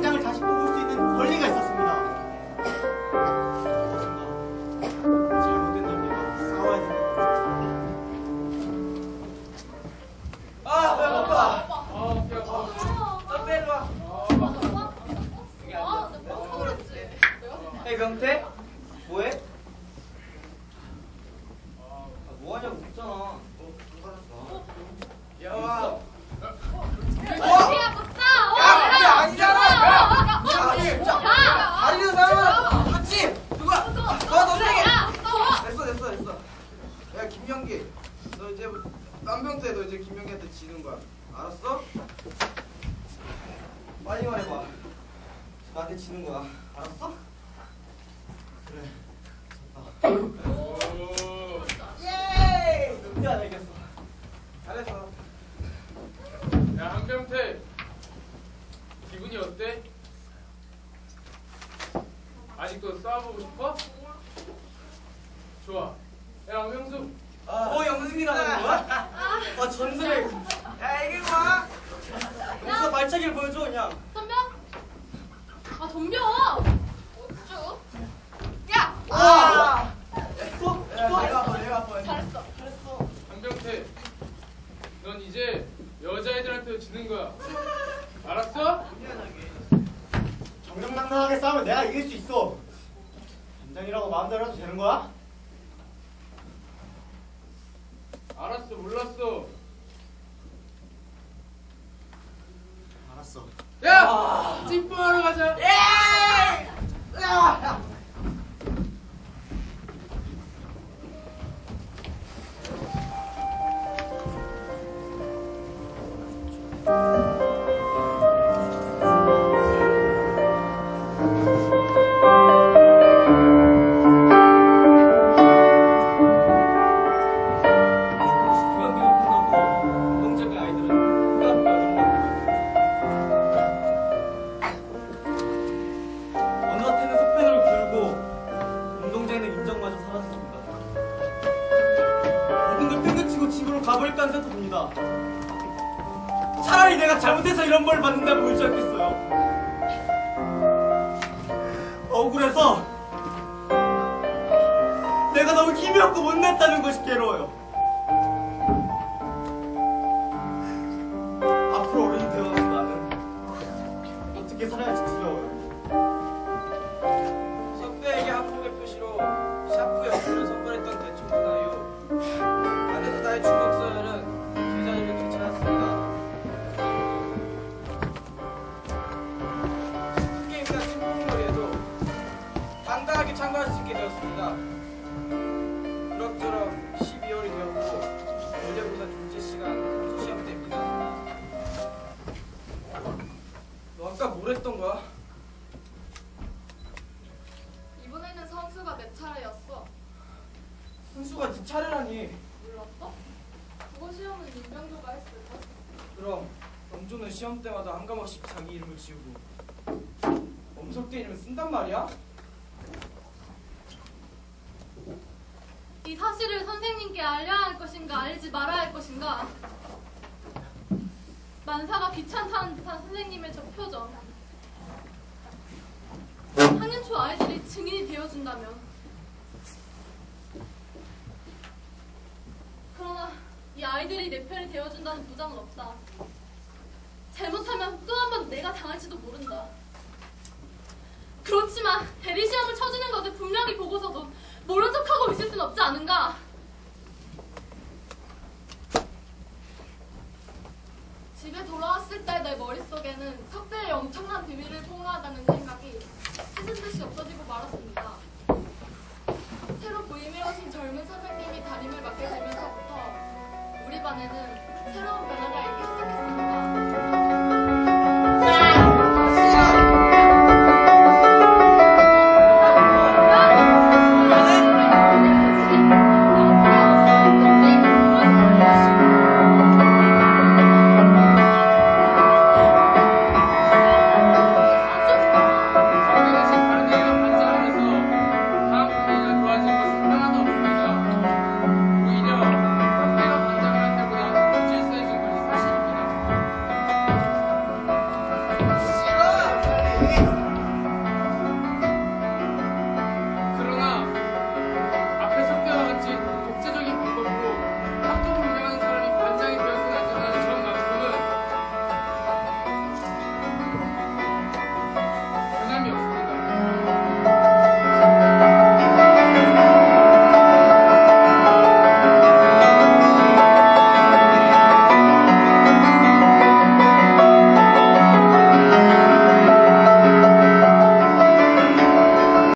단장을 다시 뽑을 수 있는 권리가 있었습니다. 잘못된 남녀가 싸워야 되는 것 같습니다. 아, 뭐야, 아빠. 어, 야, 뭐. 선배 일로 와. 야, 경태? 뭐해? 김영기, 너 이제 쌍병 때너 이제 김영기한테 지는 거야. 알았어? 빨리 말해봐. 나한테 지는 거야. 알았어? 그래. 예! 근데 안 알겠어. 잘했어. 야 한병태 기분이 어때? 아직도 싸워보고 싶어? 좋아 야 명수 어, 영승이라는 거야? 아, 전설의. 야, 이게 뭐야? 여기서 발차기를 보여줘, 그냥. 덤벼. 아, 덤벼. 어쭈? 야, 아! 됐어? 야, 내가 아파, 내가 아파. 잘했어. 잘했어. 한병태 넌 이제 여자애들한테 지는 거야 알았어? 정정당당하게 싸우면 내가 이길 수 있어. 단장이라고 마음대로 해도 되는 거야? 알았어 몰랐어 알았어. 야! 찌뽀하러 가자 중 가버릴까 하는 생각도 듭니다. 차라리 내가 잘못해서 이런 벌을 받는다면 울지 않겠어요. 억울해서 내가 너무 힘이 없고 못냈다는 것이 괴로워요. 했던 거야? 이번에는 선수가 내 차례였어. 훈수가 네 차례라니. 몰랐어? 국어 시험은 임병조가 했을걸? 그럼 영조는 시험 때마다 한 과목씩 자기 이름을 지우고 엄석대 이름을 쓴단 말이야? 이 사실을 선생님께 알려야 할 것인가 알리지 말아야 할 것인가 만사가 귀찮다는 듯한 선생님의 저 표정 증인이 되어준다면. 그러나 이 아이들이 내 편이 되어준다는 보장은 없다. 잘못하면 또 한 번 내가 당할지도 모른다. 그렇지만 대리시험을 쳐주는 것을 분명히 보고서도 모른 척하고 있을 순 없지 않은가? 돌아왔을 때 내 머릿속에는 석대의 엄청난 비밀을 폭로하다는 생각이 해진 듯이 없어지고 말았습니다. 새로 부임해 오신 젊은 선생님이 담임을 맡게 되면서부터 우리 반에는